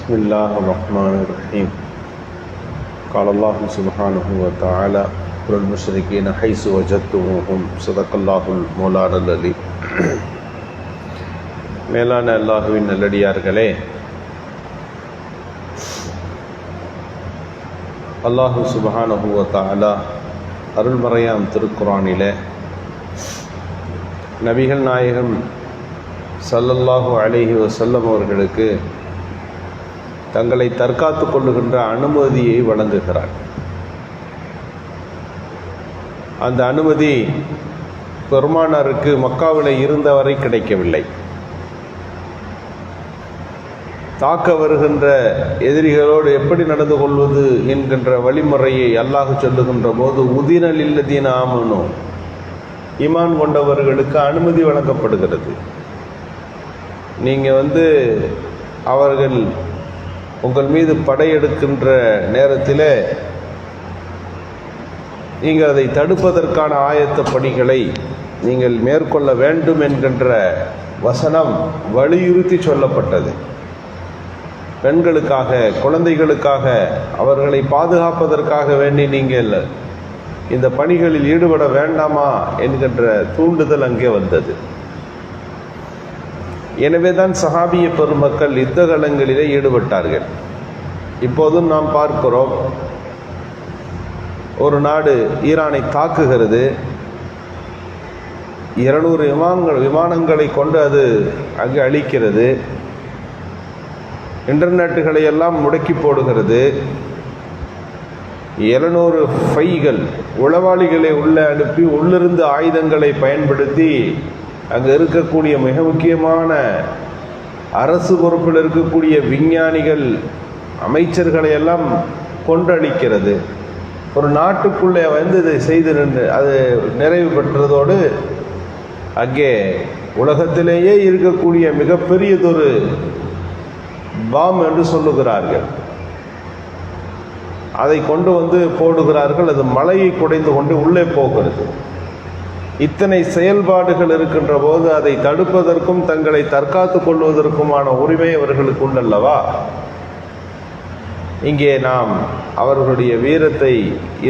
بسم الله الرحمن الرحيم قال الله سبحانه وتعالى قل المشركين حيث وجدتموهم صدق الله المولانا العلي மேலான அல்லாஹுவின் நல்லடியார்களே அல்லாஹு சுபஹானஹு வ தஆலா அருள்மறையாம் திருக்குரானிலே நபிகள் நாயகம் ஸல்லல்லாஹு அலைஹி வஸல்லம் அவர்களுக்கு தங்களை தற்காத்து கொள்ளுகின்ற அனுமதியை வழங்குகிறார். அந்த அனுமதி பெருமானாருக்கு மக்காவில் இருந்தவரை கிடைக்கவில்லை. தாக்க வருகின்ற எதிரிகளோடு எப்படி நடந்து கொள்வது என்கின்ற வழிமுறையை அல்லாஹ் சொல்லுகின்ற போது உதினல் இல்லதீன ஆமனும் இமான் கொண்டவர்களுக்கு அனுமதி வழங்கப்படுகிறது. நீங்கள் வந்து அவர்கள் உங்கள் மீது படையெடுக்கின்ற நேரத்தில் நீங்கள் அதை தடுப்பதற்கான ஆயத்த பணிகளை நீங்கள் மேற்கொள்ள வேண்டும் என்கின்ற வசனம் வலியுறுத்தி சொல்லப்பட்டது. பெண்களுக்காக குழந்தைகளுக்காக அவர்களை பாதுகாப்பதற்காக வேண்டி நீங்கள் இந்த பணிகளில் ஈடுபட வேண்டாமா என்கின்ற தூண்டுதல் அங்கே வந்தது. எனவே தான் சஹாபிய பெருமக்கள் யுத்த களங்களிலே ஈடுபட்டார்கள். இப்போதும் நாம் பார்க்கிறோம் ஒரு நாடு ஈரானை தாக்குகிறது. இருநூறு விமானங்கள் விமானங்களை கொண்டு அது அங்கு அழிக்கிறது. இன்டர்நெட்டுகளை எல்லாம் முடக்கி போடுகிறது. இருநூறு ஃபைகள் உளவாளிகளை உள்ளே அனுப்பி உள்ளிருந்து ஆயுதங்களை பயன்படுத்தி அங்கே இருக்கக்கூடிய மிக முக்கியமான அரசு பொறுப்பில் இருக்கக்கூடிய விஞ்ஞானிகள் அமைச்சர்களை எல்லாம் கொன்றளிக்கிறது ஒரு நாட்டுக்குள்ளே வந்து இதை செய்து நின்று அது நிறைவு பெற்றதோடு அங்கே உலகத்திலேயே இருக்கக்கூடிய மிகப்பெரியதொரு பாம் என்று சொல்லுகிறார்கள். அதை கொண்டு வந்து போடுகிறார்கள். அது மலையை குடைந்து கொண்டு உள்ளே போகிறது. இத்தனை செயல்பாடுகள் இருக்கின்ற போது அதை தடுப்பதற்கும் தங்களை தற்காத்து கொள்வதற்குமான உரிமை அவர்களுக்கு உண்டல்லவா? இங்கே நாம் அவர்களுடைய வீரத்தை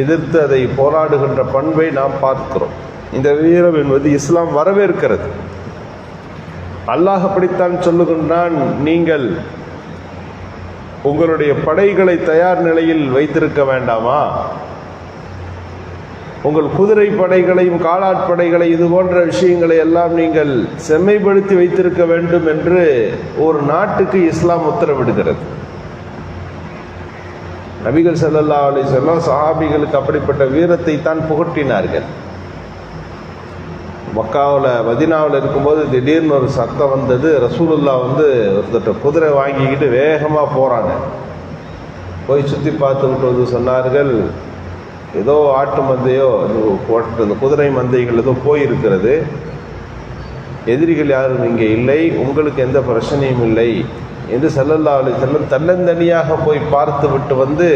எதிர்த்து அதை போராடுகின்ற பண்பை நாம் பார்க்கிறோம். இந்த வீரம் என்பது இஸ்லாம் வரவேற்கிறது. அல்லாஹ் அப்படித்தான் சொல்லுகின்றான் நீங்கள் உங்களுடைய படைகளை தயார் நிலையில் வைத்திருக்க வேண்டாமா? உங்கள் குதிரை படைகளையும் காலாட்படைகளை இது போன்ற விஷயங்களை எல்லாம் நீங்கள் செம்மைப்படுத்தி வைத்திருக்க வேண்டும் என்று ஒரு நாட்டுக்கு இஸ்லாம் உத்தரவிடுகிறது. நபிகள் சல்லல்லா அலி செல்லம் சஹாபிகளுக்கு அப்படிப்பட்ட வீரத்தை தான் புகட்டினார்கள். மக்காவில் மதினாவில் இருக்கும்போது திடீர்னு ஒரு சத்தம் வந்தது. ரசூலுல்லா வந்து ஒருத்தட்ட குதிரை வாங்கிக்கிட்டு வேகமாக போகிறாங்க போய் சுற்றி பார்த்துக்கிட்டு வந்து சொன்னார்கள் ஏதோ ஆட்டு மந்தையோ போட்டு அந்த குதிரை மந்தைகள் ஏதோ போயிருக்கிறது. எதிரிகள் யாரும் இங்கே இல்லை. உங்களுக்கு எந்த பிரச்சனையும் இல்லை. என்று செல்லல்லா அலி செல்லம் தன்னந்தனியாக போய் பார்த்து விட்டு வந்து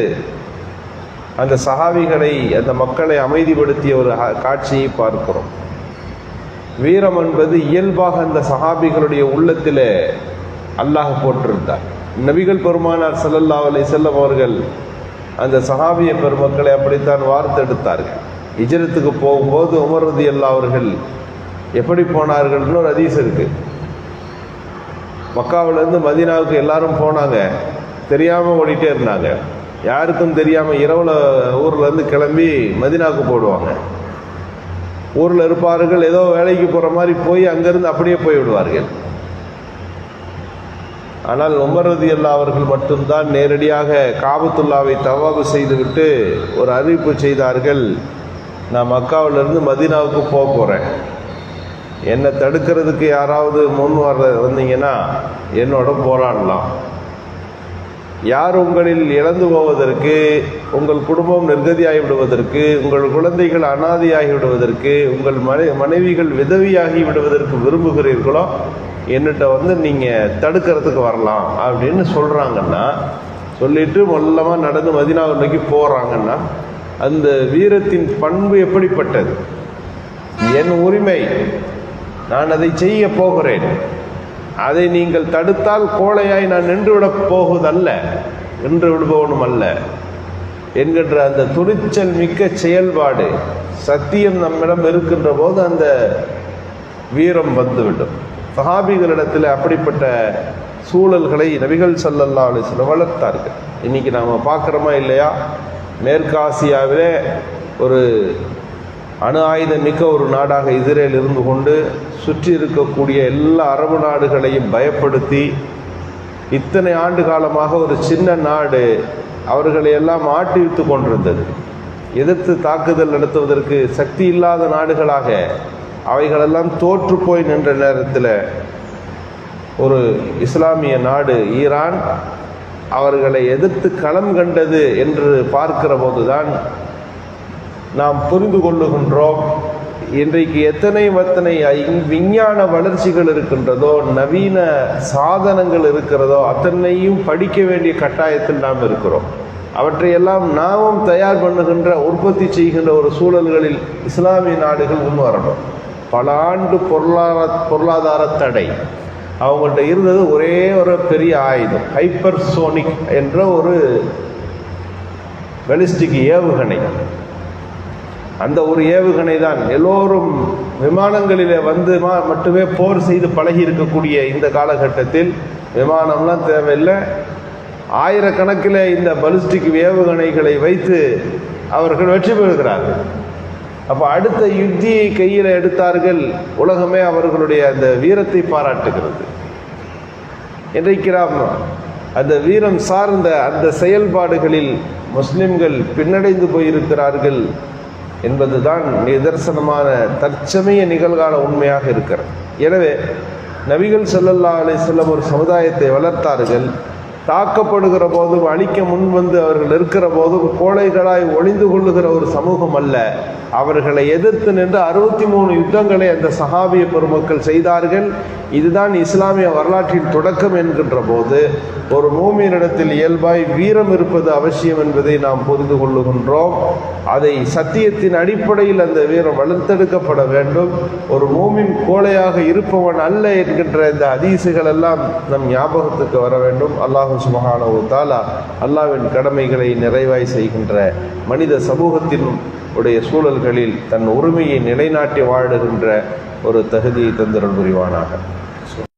அந்த சகாவிகளை அந்த மக்களை அமைதிப்படுத்திய ஒரு காட்சியை பார்க்கிறோம். வீரம் என்பது இயல்பாக அந்த சஹாபிகளுடைய உள்ளத்தில் அல்லாஹ் போட்டிருந்தார். நபிகள் பெருமானார் சல்லல்லா அலை செல்லம் அவர்கள் அந்த சஹாபிய பெருமக்களை அப்படித்தான் வார்த்தெடுத்தார்கள். இஜரத்துக்கு போகும்போது உமர்றது அல்லா அவர்கள் எப்படி போனார்கள்னு ஒரு அதீஸ் இருக்குது மக்காவிலேருந்து மதினாவுக்கு எல்லாரும் போனாங்க. தெரியாமல் ஓடிட்டே இருந்தாங்க. யாருக்கும் தெரியாமல் இரவில் ஊர்லேருந்து கிளம்பி மதினாவுக்கு போடுவாங்க ஊரில் இருப்பார்கள் ஏதோ வேலைக்கு போகிற மாதிரி போய் அங்கேருந்து அப்படியே போய் விடுவார்கள் ஆனால் உமரதி அல்லா அவர்கள் மட்டும்தான் நேரடியாக காபத்துல்லாவை தவாபு செய்துவிட்டு ஒரு அறிவிப்பு செய்தார்கள் நான் மக்காவிலிருந்து மதினாவுக்கு போக போகிறேன் என்னை தடுக்கிறதுக்கு யாராவது முன் வர வந்தீங்கன்னா என்னோட போராடலாம். யார் உங்களில் இழந்து போவதற்கு உங்கள் குடும்பம் நிர்கதியாகி விடுவதற்கு உங்கள் குழந்தைகள் அனாதியாகி விடுவதற்கு உங்கள் மனை மனைவிகள் விதவியாகி விடுவதற்கு விரும்புகிறீர்களோ என்னட்ட வந்து நீங்கள் தடுக்கிறதுக்கு வரலாம் அப்படின்னு சொல்கிறாங்கன்னா சொல்லிட்டு மொல்லமாக நடந்து மதினாவை நோக்கி போகிறாங்கன்னா அந்த வீரத்தின் பண்பு எப்படிப்பட்டது? என் உரிமை. நான் அதை செய்ய போகிறேன். அதை நீங்கள் தடுத்தால் கோழையாய் நான் நின்றுவிடப் போகுதல்ல நின்று விடுபவனும் அல்ல என்கின்ற அந்த துணிச்சல் மிக்க செயல்பாடு சத்தியம் நம்மிடம் இருக்கின்ற போது அந்த வீரம் வந்துவிடும். சஹாபிகளிடத்தில் அப்படிப்பட்ட சூழல்களை நபிகள் சல்லல்லா அலிஸ்லம் வளர்த்தார்கள். இன்னைக்கு நாம் பார்க்குறோமா இல்லையா? மேற்காசியாவிலே ஒரு அணு ஆயுதம் மிக்க ஒரு நாடாக இஸ்ரேல் இருந்து கொண்டு சுற்றி இருக்கக்கூடிய எல்லா அரபு நாடுகளையும் பயப்படுத்தி இத்தனை ஆண்டு காலமாக ஒரு சின்ன நாடு அவர்களை எல்லாம் ஆட்டிவித்து கொண்டிருந்தது. எதிர்த்து தாக்குதல் நடத்துவதற்கு சக்தி இல்லாத நாடுகளாக அவைகளெல்லாம் தோற்று போய் நின்ற நேரத்தில் ஒரு இஸ்லாமிய நாடு ஈரான் அவர்களை எதிர்த்து களம் கண்டது என்று பார்க்கிற போதுதான் நாம் புரிந்து கொள்ளுகின்றோம். இன்றைக்கு எத்தனை எத்தனை விஞ்ஞான வளர்ச்சிகள் இருக்கின்றதோ நவீன சாதனங்கள் இருக்கிறதோ அத்தனையும் படிக்க வேண்டிய கட்டாயத்தில் நாம் இருக்கிறோம். அவற்றையெல்லாம் நாமும் தயார் பண்ணுகின்ற உற்பத்தி செய்கின்ற ஒரு சூழல்களில் இஸ்லாமிய நாடுகள் முன் வரணும் பல ஆண்டு பொருளாதார பொருளாதார தடை. அவங்கள்ட்ட இருந்தது ஒரே ஒரு பெரிய ஆயுதம் ஹைப்பர் சோனிக் என்ற ஒரு பெலிஸ்டிக் ஏவுகணை. அந்த ஒரு ஏவுகணை தான் எல்லோரும் விமானங்களிலே வந்து மா- மட்டுமே போர் செய்து பழகி இருக்கக்கூடிய இந்த காலகட்டத்தில் விமானம்லாம் தேவையில்லை. ஆயிரக்கணக்கில் இந்த பலிஸ்டிக் ஏவுகணைகளை வைத்து அவர்கள் வெற்றி பெறுகிறார்கள். அப்போ அடுத்த யுத்தியை கையில் எடுத்தார்கள். உலகமே அவர்களுடைய அந்த வீரத்தை பாராட்டுகிறது. இன்றைக்கு நாம் அந்த வீரம் சார்ந்த அந்த செயல்பாடுகளில் முஸ்லிம்கள் பின்னடைந்து போயிருக்கிறார்கள். என்பதுதான் நிதர்சனமான தற்சமய நிகழ்கால உண்மையாக இருக்கிறது. எனவே நபிகள் செல்லல்லா அலைஹி ஒரு சமுதாயத்தை வளர்த்தார்கள். தாக்கப்படுகிற போதும் அழிக்க முன் வந்து அவர்கள் இருக்கிற போதும் கோழைகளாய் ஒளிந்து கொள்ளுகிற ஒரு சமூகம் அல்ல. அவர்களை எதிர்த்து நின்று அறுபத்தி மூணு யுத்தங்களை அந்த சஹாபிய பெருமக்கள் செய்தார்கள். இதுதான் இஸ்லாமிய வரலாற்றின் தொடக்கம் என்கின்ற போது ஒரு மூமியனிடத்தில் இயல்பாய் வீரம் இருப்பது அவசியம் என்பதை நாம் புரிந்து கொள்ளுகின்றோம். அதை சத்தியத்தின் அடிப்படையில் அந்த வீரம் வளர்த்தெடுக்கப்பட வேண்டும். ஒரு மூமின் கோழையாக இருப்பவன் அல்ல என்கின்ற இந்த அதிசுகள் எல்லாம் நம் ஞாபகத்துக்கு வர வேண்டும். அல்லாஹ் சுபஹானஹு தாலா அல்லாவின் கடமைகளை நிறைவாய் செய்கின்ற மனித சமூகத்தின் உடைய சூழல்களில் தன் உரிமையை நிலைநாட்டி வாழுகின்ற ஒரு தகுதியை தந்திரல் புரிவானாக.